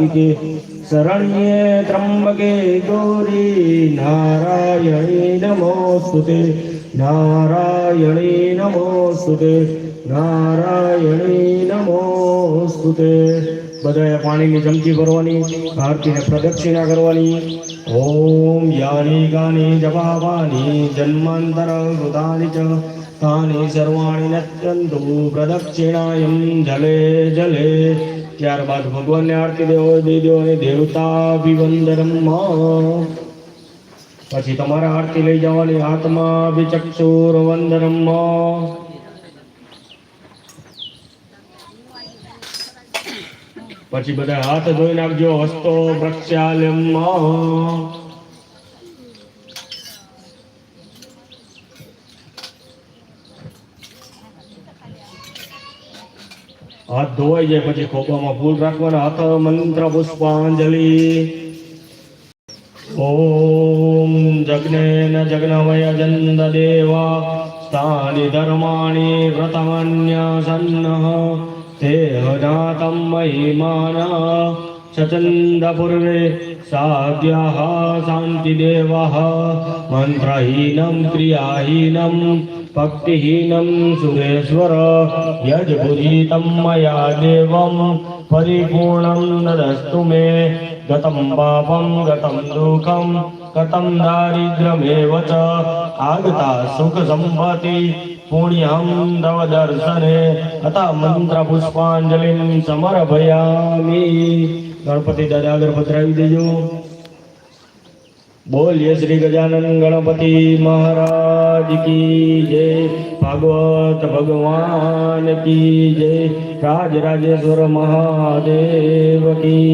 સાધિકે શરણ્યે ત્રંબકે ગૌરી નારાયણી નમોસ્તુતે નારાયણી નમોસ્તુતે નારાયણી નમોસ્તુતે બધાએ પાણીની ચમચી ભરવાની આરતીને પ્રદક્ષિણા કરવાની ઓમ યાની ગાની જપાવાની જન્માંતર કૃતાની ચ તાની સર્વાણી નત્યંતુ પ્રદક્ષિણાયમ જલે જલે ત્યારબાદ ભગવાનને આરતી દેવો, દઈ દેવો અને દેવતાભિવંદનમ. પછી તમારે આરતી લઈ જવાની આત્મા વિચક્ષુર વંદરમ પછી બધા હાથ ધોઈ નાખજો હસ્તો પ્રક્ષાલ્યમ હાથ ધોવાઈ જાય પછી ખોબામાં ફૂલ રાખવાના. હાથ મંત્ર પુષ્પાંજલિ. ઓમ જગ્નેન જગ્નવય જંદ દેવા સ્થાનિ ધર્માણિ વ્રતમન્યસન્નઃ. તે હનાતમ મહિમાન. सचन्दपूर्वे साध्यः शान्तिदेवः, मन्त्रहीनं क्रियाहीनं भक्तिहीनं सुरेश्वर यजपूजितं मया देवं, परिपूर्णं ददस्तु मे, गतं पापं, गतं दुःखं દુઃખમ દારિદ્રમેવ ચ આગતા સુખ સંપતિ પુણ્યમ તવ દર્શને અતા મંત્ર પુષ્પાંજલિ સમર્પયામિ ગણપતિ દાદા આગળ પધરાવી દેજો બોલીએ શ્રી ગજાનન ગણપતિ મહારાજ કી જય ભાગવત ભગવાન કી જય રાજ રાજેશ્વર મહાદેવ કી